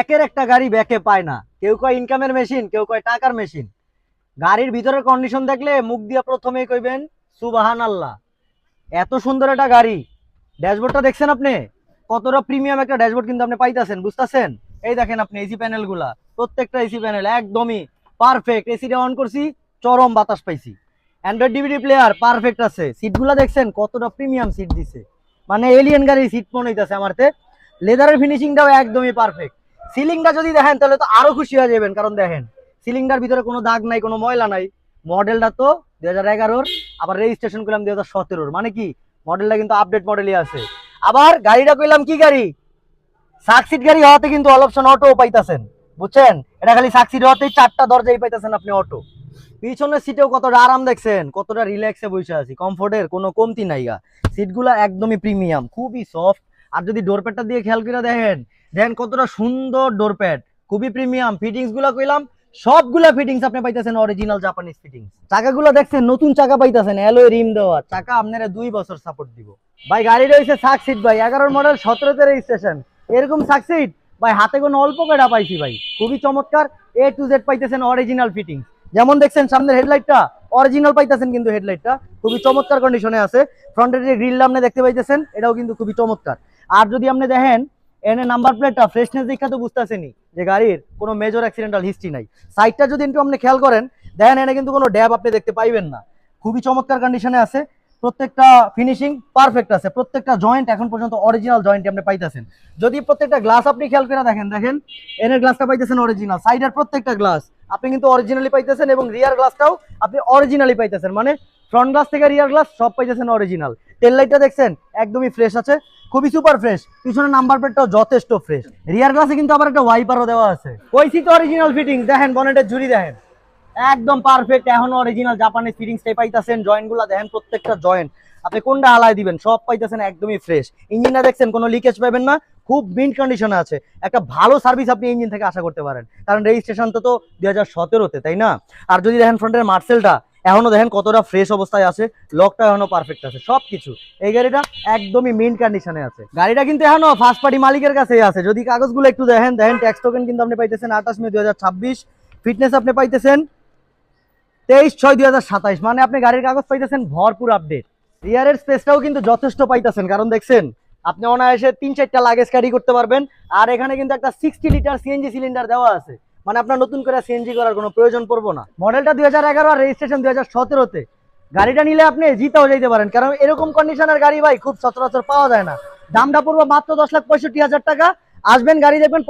একের একটা গাড়ি ব্যাকে পায় না। কেউ কয় ইনকামের মেশিন কেউ কয় টাকার মেশিন গাড়ির ভিতরের কন্ডিশন দেখলে মুখ দিয়া প্রথমেই কইবেন সুবাহান আল্লাহ এত সুন্দর একটা গাড়ি। ড্যাশবোর্ডটা দেখছেন আপনি? কতটা প্রিমিয়াম একটা ড্যাশবোর্ড কিন্তু আপনি পাইতেছেন, বুঝতেছেন? এই দেখেন আপনি এসি প্যানেলগুলা প্রত্যেকটা এসি প্যানেল একদমই পারফেক্ট এসিটা অন করছি, চরম বাতাস পাইছি। অ্যান্ড্রয়েড ডিভিডি প্লেয়ার পারফেক্ট আছে। সিটগুলা দেখছেন, কতটা প্রিমিয়াম সিট দিছে। মানে এলিয়েন গাড়ির সিট মনে হইতাছে আমারতে লেদারের ফিনিশিংটাও একদমই পারফেক্ট সিলিংটা যদি দেখেন, তাহলে তো আরও খুশি হয়ে যাবেন। কারণ দেখেন, সিলিংটার ভিতরে কোনো দাগ নাই, কোনো ময়লা নাই। মডেলটা তো দুই হাজার এগারোর, আবার রেজিস্ট্রেশন করলাম দুই হাজার সতেরোর। মানে কি? মডেলটা কিন্তু আপডেট মডেলই আছে। আবার গাড়িটা কইলাম কি গাড়ি? সাকসিট গাড়ি হওয়াতে কিন্তু অল অপশন অটো পাইতাছেন। বুঝছেন? এটা খালি সাকসিট হওয়াতেই চারটা দরজাই পাইতাছেন আপনি অটো পিছনের সিটেও কতটা আরাম দেখছেন, কতটা রিল্যাক্সে বসে আছি। কমফোর্টের কোনো কমতি নাই গা। সিটগুলা একদমই প্রিমিয়াম খুবই সফট আর যদি ডোরপ্যাডটা দিয়ে খেয়াল করে দেখেন দেখেন কতটা সুন্দর ডোরপ্যাড খুবই প্রিমিয়াম ফিটিংসগুলা কইলাম, সবগুলা ফিটিংস আপনি পাইতেছেন অরিজিনাল জাপানিজ ফিটিংস চাকাগুলো দেখছেন, নতুন চাকা পাইতেছেন অ্যালোয় রিম দেওয়া, চাকা আপনারা দুই বছর সাপোর্ট দিব। ভাই, গাড়ি রয়েছে সাকসিট ভাই, এগারোর মডেল সতেরোতে রেজিস্ট্রেশন এরকম সাকসিট ভাই, হাতে কোনো অল্প কেটা পাইছি, ভাই? খুবই চমৎকার এ টু জেড পাইতেছেন অরিজিনাল ফিটিংস যেমন দেখছেন সামনের হেডলাইটটা অরিজিনাল পাইতেছেন কিন্তু হেডলাইটটা খুবই চমৎকার কন্ডিশনে আছে। ফ্রন্টের যে গ্রিল আপনি দেখতে পাইতেছেন, এটাও কিন্তু খুবই চমৎকার। আর যদি আপনি দেখেন এনে নাম্বার প্লেটটা ফ্রেশনেস দেখা তো বুঝতেছেনি যে গাড়ির কোনো মেজর অ্যাক্সিডেন্টাল হিস্ট্রি নাই। সাইডটা যদি একটু আপনি খেয়াল করেন দেখেন এনে কিন্তু কোনো ড্যাব আপনি দেখতে পাইবেন না। খুবই চমৎকার কন্ডিশনে আছে। প্রত্যেকটা ফিনিশিং পারফেক্ট আছে। প্রত্যেকটা জয়েন্ট এখন পর্যন্ত অরিজিনাল জয়েন্ট আপনি পাইতেছেন। যদি প্রত্যেকটা গ্লাস আপনি খেয়াল করে দেখেন দেখেন, এনের গ্লাসটা পাইতেছেন অরিজিনাল সাইডের প্রত্যেকটা গ্লাস আপনি কিন্তু অরিজিনালি পাইতেছেন এবং রিয়ার গ্লাসটাও আপনি অরিজিনালি পাইতেছেন। মানে ফ্রন্ট গ্লাস থেকে রিয়ার গ্লাস সব পাইতেছেন অরিজিনাল টেল লাইটটা দেখছেন, একদমই ফ্রেশ আছে। খুবই সুপার ফ্রেশ পিছনে নাম্বার প্লেটটাও যথেষ্ট ফ্রেশ রিয়ার গ্লাসে কিন্তু আবার একটা ওয়াইপারও দেওয়া আছে। কইছি তো অরিজিনাল ফিটিং দেখেন বনেটের ঝুড়ি দেখেন। একদম পারফেক্ট এখনও অরিজিনাল জাপানিজ ফিটিংসটাই পাইতাছেন। জয়েন্টগুলো দেখেন, প্রত্যেকটা জয়েন্ট আপনি কোনটা হালায় দিবেন? সব পাইতেছেন একদমই ফ্রেশ ইঞ্জিনটা দেখছেন, কোনো লিকেজ পাবেন না। খুব মিন্ট কন্ডিশনে আছে। একটা ভালো সার্ভিস আপনি ইঞ্জিন থেকে আশা করতে পারেন। কারণ রেজিস্ট্রেশন তো তো দুই হাজার তাই না? আর যদি দেখেন ফ্রন্টের মার্সেলটা এখনও দেখেন কতটা ফ্রেশ অবস্থায় আছে লকটা এখনও পারফেক্ট আছে সব কিছু এই গাড়িটা একদমই মিন্ট কন্ডিশনে আছে। গাড়িটা কিন্তু এখনও ফার্স্ট পার্টি মালিকের কাছেই আছে। যদি কাগজগুলো একটু দেখেন দেখেন ট্যাক্স টোকেন কিন্তু আপনি পাইতেছেন আঠাশ মে দুই হাজার ছাব্বিশ ফিটনেস আপনি পাইতেছেন তেইশ ছয় দুই মানে আপনি গাড়ির কাগজ পাইতেছেন, ভরপুর আপডেট রিয়ারের স্পেসটাও কিন্তু যথেষ্ট পাইতেছেন, কারণ দেখছেন, আপনি অনায়াসে তিন চারটা লাগেজ ক্যারি করতে পারবেন। আর এখানে কিন্তু একটা সিক্সটি লিটার সিএনজি সিলিন্ডার দেওয়া আছে। মানে আপনার নতুন করে সিএনজি করার কোনো প্রয়োজন পড়ব না। মডেলটা দুই হাজার এগারো আর রেজিস্ট্রেশন দুই হাজার সতেরোতে। গাড়িটা নিলে আপনি জিতাও যাইতে পারেন, কারণ এরকম কন্ডিশনের গাড়ি ভাই খুব সচরাচর পাওয়া যায় না। দামটা পড়ব মাত্র দশ লাখ পঁয়ষট্টি হাজার টাকা। আসবেন, গাড়ি দেখবেন